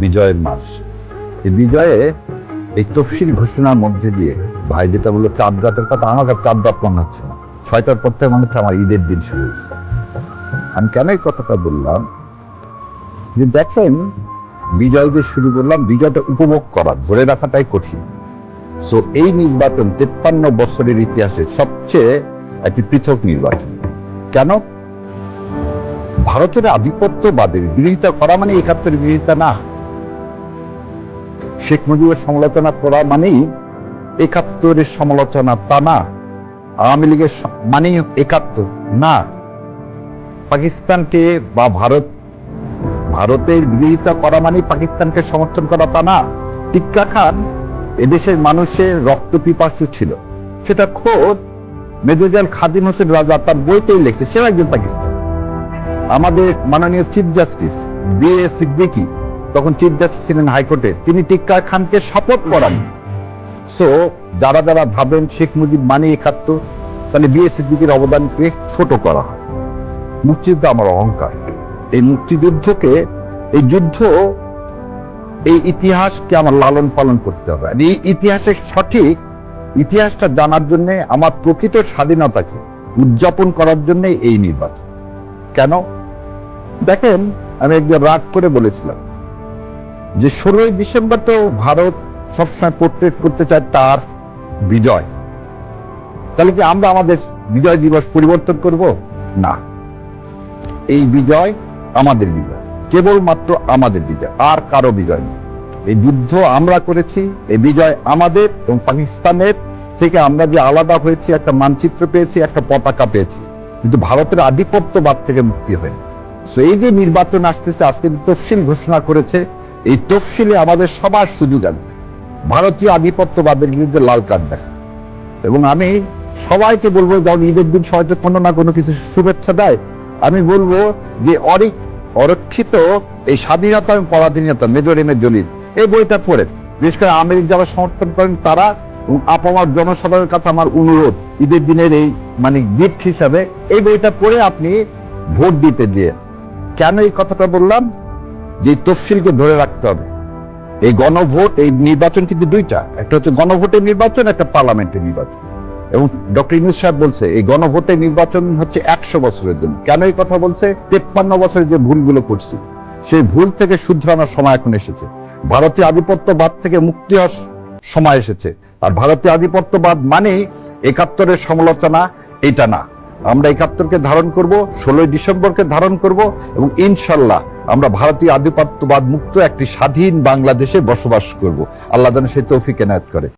বিজয়ের মাস। এই বিজয়ে এই তফসিল ঘোষণার মধ্যে দিয়ে ভাই যেটা বলল চাঁদ রাতের কথা আমার কাছে চাঁদ রাত মনে হচ্ছে না। ছয়টার পর থেকে মনে হচ্ছে আমার ঈদের দিন শুরু হয়েছে। আমি কেন এই কথাটা বললাম? যে দেখেন, বিজয় দিয়ে শুরু করলাম, বিজয়টা উপভোগ করা, ধরে রাখাটাই কঠিন। সো এই নির্বাচন তেপ্পান্ন বছরের ইতিহাসে সবচেয়ে একটি পৃথক নির্বাচন। কেন? ভারতের আধিপত্যবাদের বিরোধিতা করা মানে একাত্তরের বিরোধিতা না। শেখ মুজিবের সমালোচনা করা মানেই একাত্তরের সমালোচনা তা না। আওয়ামী লীগের মানেই একাত্তর, না। পাকিস্তানকে বা ভারত, ভারতের বিরোধিতা করা মানেই পাকিস্তানকে সমর্থন করা তা না। টিক্কা খান এদেশের মানুষের রক্ত পিপাসু ছিল। সেটা খোদ মেজরজাল খাদিম হোসেন রাজা তার বইতেই লিখছে, সেও একজন পাকিস্তান। আমাদের মাননীয় chief justice B A Siddiqui তখন চিফ জাস্টিস ছিলেন হাইকোর্টে। তিনি টিক্কা খানকে শপথ করান। সো যারা যারা ভাবেন শেখ মুজিব মানে একাত্তর তাহলে বি এ সিদ্দিকির অবদানকে ছোট করা হয়। মুক্তিযুদ্ধ আমার অহংকার। এই মুক্তিযুদ্ধকে, এই যুদ্ধ, এই ইতিহাসকে আমার লালন পালন করতে হবে। আর এই ইতিহাসের সঠিক ইতিহাসটা জানার জন্য, আমার প্রকৃত স্বাধীনতাকে উদযাপন করার জন্য এই নির্বাচন। কেন? দেখেন, আমি একজন রাগ করে বলেছিলাম যে ষোলোই ডিসেম্বর তো ভারত সবসময় পোর্ট্রেট করতে চায় তার বিজয়। তাহলে কি আমরা আমাদের বিজয় দিবস পরিবর্তন করব? না। এই বিজয় আমাদের বিজয়, কেবলমাত্র আমাদের বিজয়, আর কারও বিজয় নয়। এই যুদ্ধ আমরা করেছি, এই বিজয় আমাদের এবং পাকিস্তানের থেকে আমরা যে আলাদা হয়েছি, একটা মানচিত্র পেয়েছি, একটা পতাকা পেয়েছি। কিন্তু ভারতের আধিপত্যবাদ থেকে মুক্তি হয় সো এই যে নির্বাচন আসতেছে, আজকে তফসিল ঘোষণা করেছে এই তফসিলে আমাদের সবার সুযোগ আছে। ভারতীয় আধিপত্যবাদের বিরুদ্ধে লাল কার্ড দেখা। এবং আমি সবাইকে বলব, যখন ঈদের দিন সবাই কোনো না কোনো কিছু শুভেচ্ছা দেয়, আমি বলব যে অরিক, অরক্ষিত এই স্বাধীনতা এবং পরাধীনতা, মেজর এম এ দলিল এই বইটা পড়ে বিশেষ করে আমেরিক যারা সমর্থন করেন, তারা এবং আপামার জনসাধারণের কাছে আমার অনুরোধ, ঈদের দিনের এই মানে গিফট হিসাবে এই বইটা পড়ে আপনি ভোট দিতে দিয়ে কেন এই কথাটা বললাম? যে তফসিলকে ধরে রাখতে হবে। এই গণভোট, এই নির্বাচন কিন্তু দুইটা। একটা হচ্ছে গণভোটের নির্বাচন, একটা পার্লামেন্টের নির্বাচন। এবং ডক্টর ইউনুস সাহেব বলছে, এই গণভোটের নির্বাচন হচ্ছে একশো বছরের জন্য। কেন এই কথা বলছে? তেপ্পান্ন বছরের যে ভুলগুলো করছি, সেই ভুল থেকে শুধরানোর সময় এখন এসেছে। ভারতীয় আধিপত্যবাদ থেকে মুক্তি হওয়ার সময় এসেছে। আর ভারতীয় আধিপত্যবাদ মানে একাত্তরের সমালোচনা, এটা না। আমরা একাত্তরকে ধারণ করব, ষোলোই ডিসেম্বরকে ধারণ করব এবং ইনশাল্লাহ আমরা ভারতীয় আধিপত্যবাদ মুক্ত একটি স্বাধীন বাংলাদেশে বসবাস করব। আল্লাহ যেন সেই তৌফিক এনায়ত করে।